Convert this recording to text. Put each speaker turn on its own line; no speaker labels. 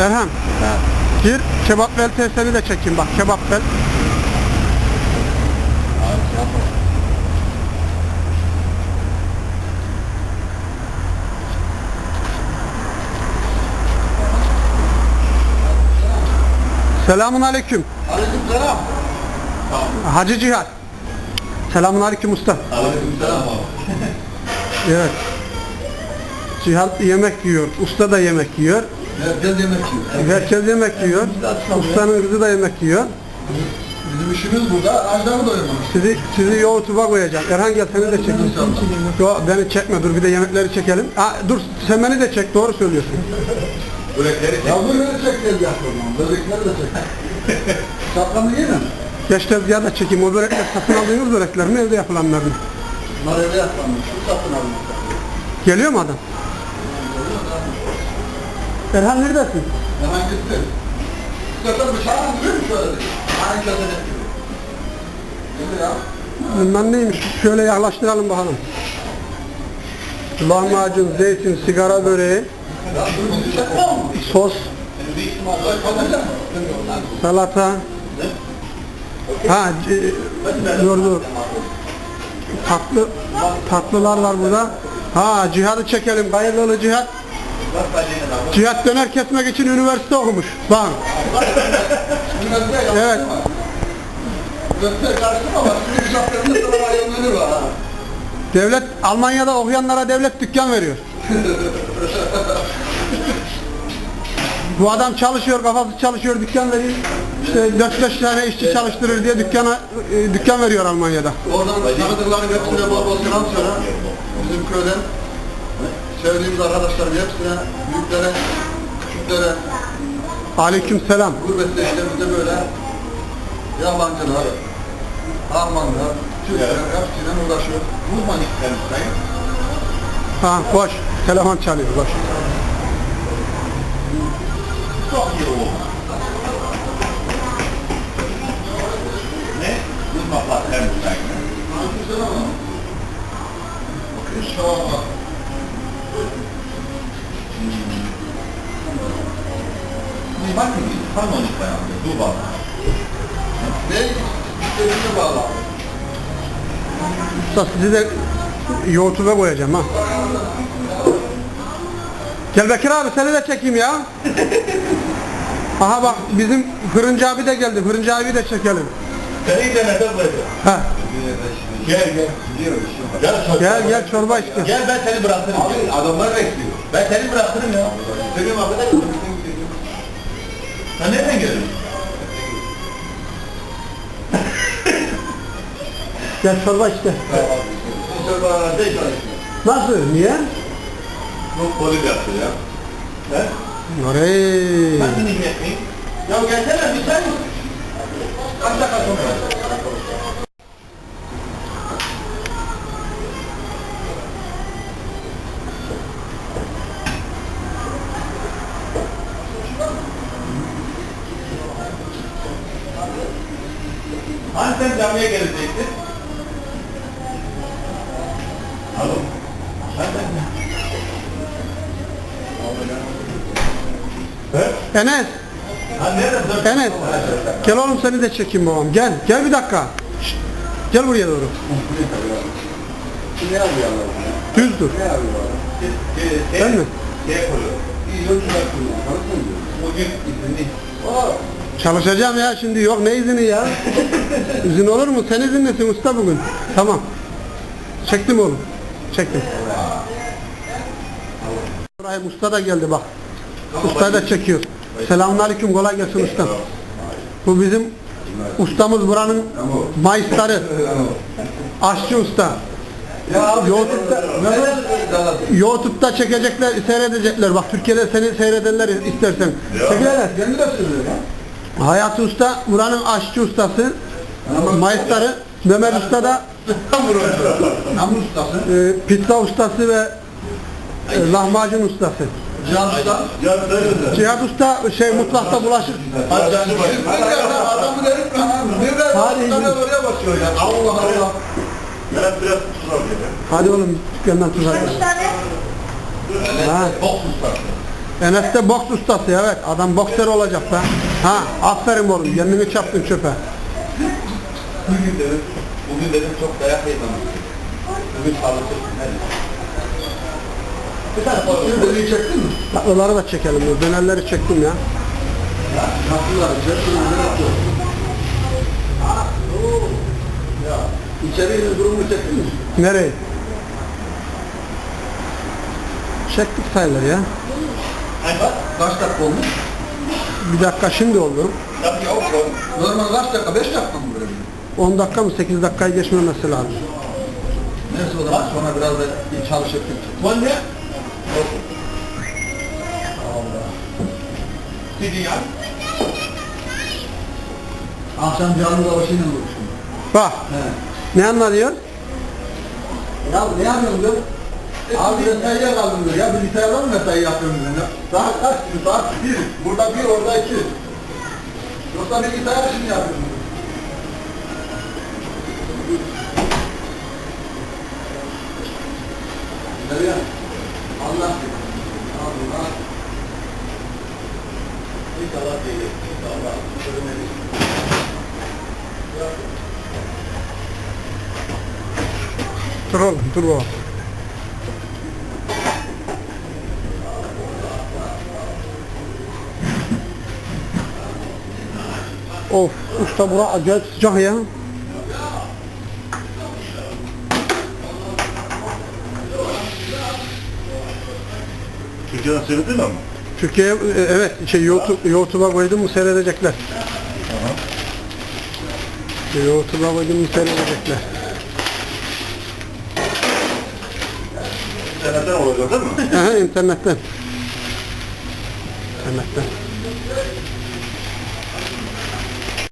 Erhan. Gir kebap bel testini de çekeyim bak kebap bel. Selamun aleyküm.
Aleykümselam.
Hacı Cihat. Selamun aleyküm usta.
Aleykümselam abi.
Evet. Cihat yemek yiyor. Usta da yemek yiyor.
Herkes yemek yiyor.
Herkes yemek yiyor. Ustanın kızı da yemek yiyor.
Bizim işimiz burada açlarını doyurmak.
Sizi sizi YouTube'a koyacağım. Erhan gel seni de çekeyim. Yo beni çekme dur bir de yemekleri çekelim. Ha, dur sen beni de çek doğru söylüyorsun.
Börekleri Ya börekleri çek ya. Börekleri de çek. Şapkanı giyin?
Geç tezgahı da çekeyim. O börekler satın aldığınız börekler mi evde yapılanlar mı?
Bunlar evde yapmamış. Şu satın almış.
Geliyor mu adam? Erhan neredesin?
Hemen gitti. Zaten bıçağını duruyor mu şöyle? Aynı kötü gibi. Değil ya?
Bunlar neymiş? Şöyle yaklaştıralım bakalım. Lahmacun, zeytin, sigara böreği,
mi?
sos, salata. Ha, c- dur dur. Tatlı, tatlılar var burada. Ha, cihadı çekelim. Hayırlı cihat. Cihat döner kesmek için üniversite okumuş. Bak. Evet. Devlet Almanya'da okuyanlara devlet dükkan veriyor. Bu adam çalışıyor, kafası çalışıyor, dükkan veriyor. İşte 4-5 tane işçi çalıştırır diye dükkana e, dükkan veriyor Almanya'da.
Oradan tanıdıkların hepsine bol bol selam söyle. Bizim köyden sevdiğimiz arkadaşlarım hepsine, büyüklere, küçüklere,
Aleyküm selam.
gurbette işte bizde böyle yabancılar, Almanlar, Türkler hepsiyle uğraşıyor. Uzman isterim
Ha boş. Telefon çalıyor boş.
Çok iyi oldu. Ne? Uzmanlar hem İnşallah. Bak harmonik dayandı. Dur bak. Ne? İstediğine bağlı.
Usta sizi de YouTube'a koyacağım ha. Gel Bekir abi seni de çekeyim ya. Aha bak bizim fırıncı abi de geldi. Fırıncı abi de çekelim.
Seni de neden bırakıyorum? Gel gel. Gel, çocuk.
Gel gel çorba işte.
Gel ben seni bırakırım. Abi adamlar bekliyor. Ben seni bırakırım ya. Senin arkadaş? Sen nereden geldin?
Gel çorba işte.
Sen bana ne çalışıyorsun?
Nasıl? Niye?
Yok polis yaptı ya. He?
Orey.
Ben seni yapmayayım. Ya gelsene bir sen. Kaç dakika sonra? Sen camiye gelecektin? Alo. De He?
Enes.
Ha nerede?
Enes. Gel oğlum seni de çekeyim babam. Gel. Gel bir dakika. Şşt. Gel buraya doğru.
Ne yapıyor?
Düz dur.
Ne yapıyor?
Mi?
Şey koyuyor. İyi yolcular koyuyor. Çalışmıyor diyor. Bugün izinli. Aa.
Çalışacağım ya şimdi yok ne izini ya? İzin olur mu? Sen izinlisin usta bugün. Tamam. Çektim oğlum. Çektim. İbrahim usta da geldi bak. Usta da çekiyor. Selamünaleyküm kolay gelsin usta. Bu bizim ustamız buranın maestları. Aşçı usta. YouTube'da-? YouTube'da çekecekler, seyredecekler. Bak Türkiye'de seni seyrederler istersen.
Ya.
Hayati Usta buranın aşçı ustası. Maestları. Mehmet Usta da
Namur ustası.
e, pizza ustası ve e, lahmacun ustası.
Can usta.
Cihat Usta şey mutfakta bulaşık.
Adamı
Hadi
bir tane
izin.
oraya bakıyor ya. Allah Allah. Biraz biraz kusura
Hadi oğlum dükkandan tuzak.
Kaç tane?
Ha.
Boks ustası.
Enes de boks ustası evet. Adam boksör olacak be. Ha aferin oğlum kendini çarptın çöpe.
Bugün dedim, bugün dedim çok dayak yedim. Bugün çalışırsın. Bir tane fasulye deliği çektin mi?
Tatlıları da çekelim. dur. Dönerleri çektim ya.
Mi? Ne yapıyor? Ya, içeriğinin durumunu çektin mi?
Nereye? Çektik sayılır ya.
Kaç dakika olmuş?
Bir dakika şimdi oldu.
Normal kaç dakika? 5 dakika mı böyle?
10 dakika mı 8 dakikayı geçmemesi lazım.
Neyse o zaman sonra biraz da iyi çalışıp Bu ne? Akşam canlı savaşıyla buluştum.
Bak
He.
ne anlatıyor?
Ya ne yapıyorsun diyor? Abi mesaiye kaldım diyor. Ya bilgisayarda mı mesai yapıyorum diyor. ya? Saat kaç? Saat bir. Burada bir, orada iki. Yoksa bilgisayar işini yapıyorum diyor. Nereye? Allah Allah. İnşallah değil. İnşallah. Görmeyiz.
Dur oğlum dur oğlum. Of usta bura acayip sıcak ya.
Türkiye'den seyrettin mi?
Türkiye'ye e, evet şey YouTube YouTube'a koydum mu seyredecekler. YouTube'a koydum mu seyredecekler.
İnternetten olacak değil mi?
Aha, internetten. İnternetten.